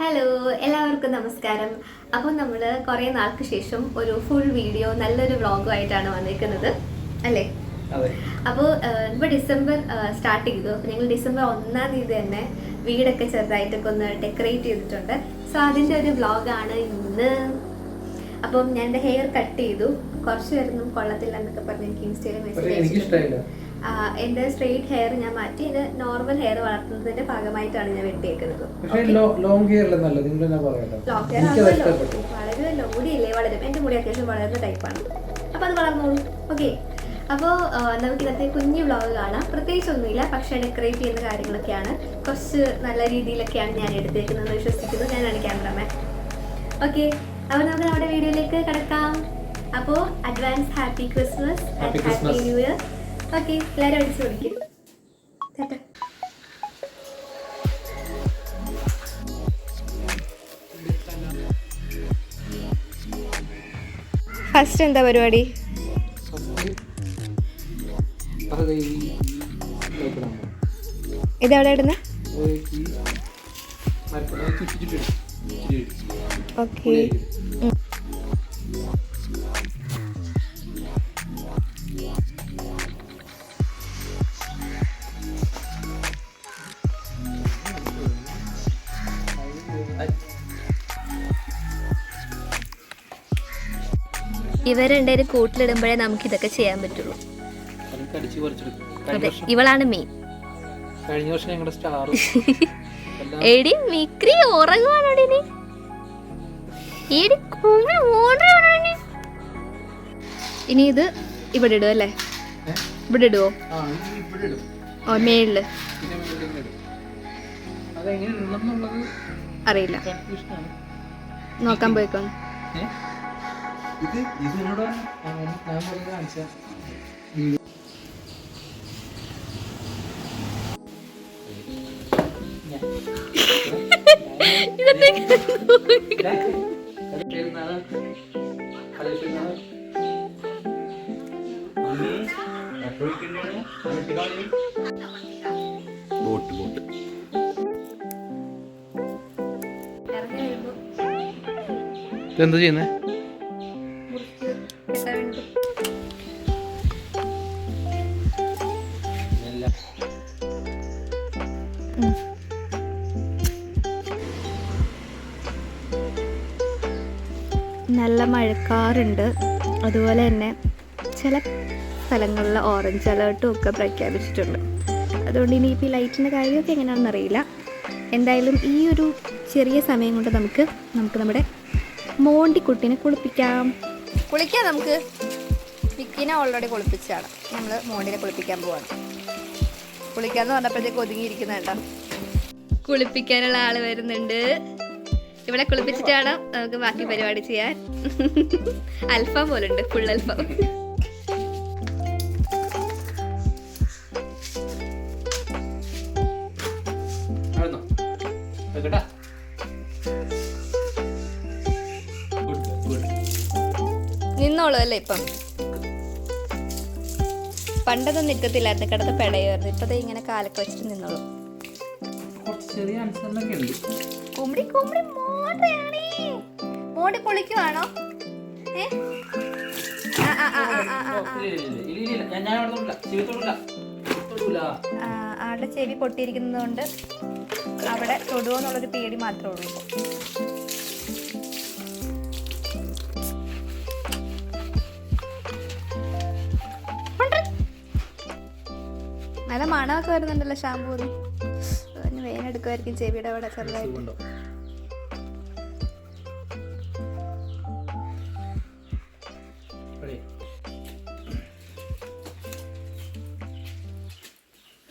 Hello എല്ലാവർക്കും നമസ്കാരം. അപ്പോൾ നമ്മൾ കുറേ നാൾക്ക് ശേഷം ഒരു ഫുൾ വീഡിയോ നല്ലൊരു വ്ളോഗും ആയിട്ടാണ് വന്നിരിക്കുന്നത്. അല്ലേ? അപ്പോൾ ഇപ്പോൾ ഡിസംബർ സ്റ്റാർട്ട് ചെയ്തു. അപ്പോൾ ഞങ്ങൾ ഡിസംബർ ഒന്നാം തീയതി തന്നെ വീടൊക്കെ ചെറുതായിട്ടൊക്കെ ഒന്ന് ഡെക്കറേറ്റ് ചെയ്തിട്ടുണ്ട്. സോ അതിന്റെ ഒരു വ്ളോഗാണ് ഇന്ന്. അപ്പം ഞാൻ എന്റെ ഹെയർ കട്ട് ചെയ്തു. കുറച്ച് പേരൊന്നും കൊള്ളത്തില്ല എന്നൊക്കെ പറഞ്ഞ് എനിക്ക് ഇൻസ്റ്റയിൽ മെസ്സേജ് എന്റെ സ്ട്രെയിറ്റ് ഹെയർ ഞാൻ മാറ്റി. എന്റെ നോർമൽ ഹെയർ വളർത്തുന്നതിന്റെ ഭാഗമായിട്ടാണ് ഞാൻ വെട്ടിയേക്കുന്നത്. ലോങ് ഹെയർ വളരെ മുടിയില്ലേ വളരും. എന്റെ മുടി അത്യാവശ്യം വളരുന്ന ടൈപ്പാണ് അപ്പൊ അത് വളർന്നോളൂ. ഓക്കെ അപ്പോൾ നമുക്ക് ഇന്നത്തെ കുഞ്ഞു വ്ളോഗ് കാണാം. പ്രത്യേകിച്ച് ഒന്നുമില്ല പക്ഷേ ഡെക്കറേറ്റ് ചെയ്യുന്ന കാര്യങ്ങളൊക്കെയാണ്. കുറച്ച് നല്ല രീതിയിലൊക്കെയാണ് ഞാൻ എടുത്തേക്കുന്നത് വിശ്വസിക്കുന്നു. ഞാനാണ് ക്യാമറമാൻ ഓക്കെ അപ്പോൾ നമുക്ക് നമ്മുടെ വീഡിയോയിലേക്ക് കിടക്കാം. അപ്പോൾ advance happy Christmas and happy. New year okay എല്ലാവരും അടിച്ചു കൊടുക്കും ഫസ്റ്റ് എന്താ പരിപാടി. ഇതെവിടെ ഇടുന്ന. ഓക്കെ. ഇവർ രണ്ടുപേരും കൂട്ടിലിടുമ്പോഴേ നമുക്ക് ഇതൊക്കെ ചെയ്യാൻ പറ്റുള്ളൂ. അത് ഇവളാണ് മെയിൻ കഴിഞ്ഞ വർഷം ഞങ്ങളുടെ സ്റ്റാർ എടി മിക്രി ഉറങ്ങുവാണോടി നീ? എടി ഓടുവാണോ നീ? ഇനി ഇത് ഇവിടെ ഇടും അല്ലേ? ഇവിടെ ഇടുവോ? ഓ മേളിൽ. അറിയില്ല. നോക്കാൻ പോയിക്കോ ഏ? ഇത് ഇതിനോട് ഞാൻ പറഞ്ഞത് കാണിച്ച ബോട്ട് ബോട്ട്. ഇതെന്താ ചെയ്യുന്നേ? നല്ല മഴക്കാറുണ്ട്. അതുപോലെ തന്നെ ചില സ്ഥലങ്ങളിൽ ഓറഞ്ച് അലേർട്ടും ഒക്കെ പ്രഖ്യാപിച്ചിട്ടുണ്ട്. അതുകൊണ്ട് ഇനി ഇപ്പോൾ ഈ ലൈറ്റിന്റെ കാര്യമൊക്കെ എങ്ങനെയാണെന്ന് അറിയില്ല. എന്തായാലും ഈ ഒരു ചെറിയ സമയം കൊണ്ട് നമുക്ക് നമുക്ക് നമ്മുടെ മോണ്ടിക്കുട്ടിനെ കുളിപ്പിക്കാം. കുളിക്കാം നമുക്ക്. വിക്കിനെ ഓൾറെഡി കുളിപ്പിച്ചാണ് നമ്മൾ മോണ്ടിനെ കുളിപ്പിക്കാൻ പോവാണ്. കുളിക്കാന്ന് പറഞ്ഞപ്പോഴത്തേക്ക് ഒതുങ്ങിയിരിക്കുന്നുണ്ടോ കുളിപ്പിക്കാനുള്ള ആൾ വരുന്നുണ്ട്. ഇവിടെ കുളിപ്പിച്ചിട്ടാണ് നമുക്ക് ബാക്കി പരിപാടി ചെയ്യാൻ. അൽഫാം പോലെ ഉണ്ട് ഫുൾ അൽഫാം നിന്നോളൂ അല്ലേ ഇപ്പം? പണ്ടൊന്നും നിൽക്കത്തില്ലായിരുന്നു കിടന്ന് പെടയായിരുന്നു. ഇപ്പത് ഇങ്ങനെ കാലൊക്കെ വെച്ചിട്ട് നിന്നോളൂ. ചെറിയ അനുസരണമൊക്കെ ഉണ്ട്. കുമ്പടി കുമ്പടി മോടയാണേ മോടി തൊടൂല. ആളുടെ ചെവി പൊട്ടിയിരിക്കുന്നതുകൊണ്ട് അവിടെ തൊടുവോ എന്നുള്ളൊരു പേടി മാത്രമേ ഉള്ളൂ മണമൊക്കെ വരുന്നുണ്ടല്ലോ ഷാമ്പൂ അതിന് വേനെടുക്കുമായിരിക്കും ചെവിയുടെ അവിടെ ചെറുതായിട്ട്.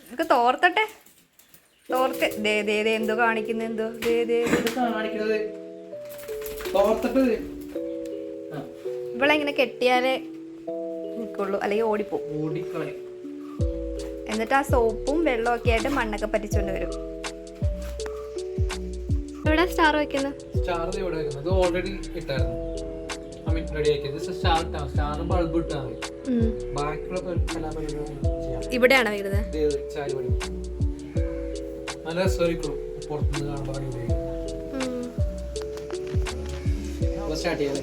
നമുക്ക് തോർത്തട്ടെ? തോർത്ത്. ദേ ദേ ദേ എന്തോ കാണിക്കുന്നു എന്തോ? ദേ ദേ ദേ. കാണിക്കുന്നത്? തോർത്തിട്ട് ഇവളെ ഇങ്ങനെ കെട്ടിയാലേ നിൽക്കുള്ളൂ അല്ലെങ്കിൽ ഓടിപ്പോ ഓടിക്കളയും. എന്നിട്ട് ആ സോപ്പും വെള്ളവും ഒക്കെ ആയിട്ട് മണ്ണൊക്കെ പറ്റിച്ചുകൊണ്ട് വരും. എവിടെ സ്റ്റാർ വെക്കുന്നത് സ്റ്റാർ ഇവിടെ ഓൾറെഡി ഇട്ടായിരുന്നു. ഇവിടെയാണോ പടി നല്ല രസമായിരിക്കും പുറത്തുനിന്ന്. സ്റ്റാർട്ട് ചെയ്യാം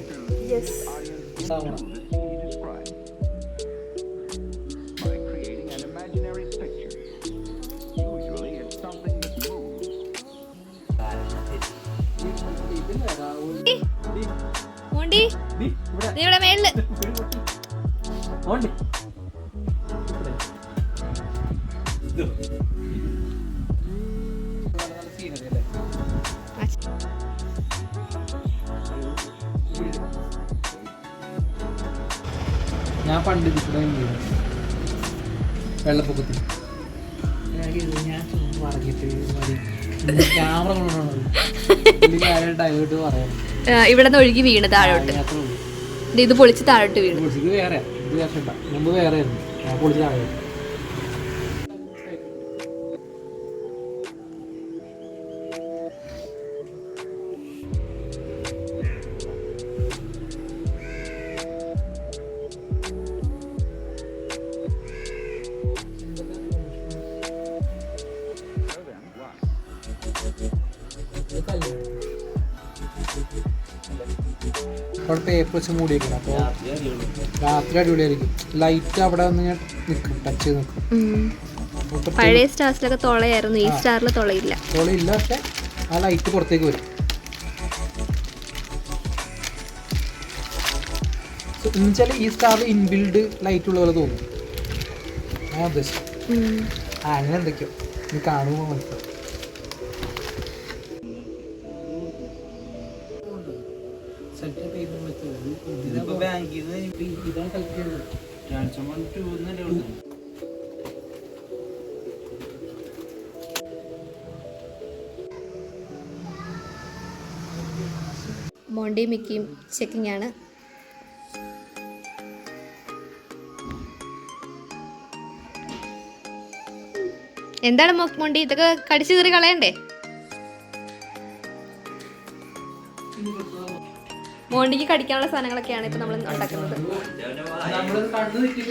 ഞാൻ പണ്ട് വെള്ളപ്പൊക്കത്തിൽ. ഇവിടെ നിന്ന് ഒഴുകി വീണ് താഴോട്ട്. ദേ ഇത് പൊളിച്ച് താഴോട്ട് വീണ്. വേറെ ഇത് വേറെ മുമ്പ് വേറെ പൊളിച്ച് താഴെ അവിടെ പേപ്പർ വെച്ച് മൂടിയേക്കണം. അപ്പോൾ രാത്രി അടിപൊളിയായിരിക്കും. ലൈറ്റ് അവിടെ വന്ന് ഞാൻ നിൽക്കും ടച്ച് ചെയ്ത് നിൽക്കും. പഴയ സ്റ്റാർസിലൊക്കെ തുളയായിരുന്നു. ഈ സ്റ്റാറിൽ തുളയില്ല. തുളയില്ല പക്ഷെ ആ ലൈറ്റ് പുറത്തേക്ക് വരും. എന്നുവെച്ചാൽ ഈ സ്റ്റാറിൽ ഇൻബിൽഡ് ലൈറ്റ് ഉള്ള പോലെ തോന്നും. ഞാൻ ഉദ്ദേശിച്ചു അങ്ങനെ എന്തൊക്കെയോ. ഇത് കാണുമ്പോൾ മനസ്സിലാവും. മോണ്ടി മിക്കിയും ചെക്കിംഗ് ആണ്. എന്താണ് മോണ്ടി ഇതൊക്കെ കടിച്ചു കീറി കളയണ്ടേ? മോണ്ടിക്ക് കടിക്കാനുള്ള സാധനങ്ങളൊക്കെയാണ് ഇപ്പൊ നമ്മൾ ഉണ്ടാക്കുന്നത്. നമ്മൾ കണ്ണു തെറ്റി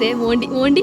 അതെ മോണ്ടി മോണ്ടി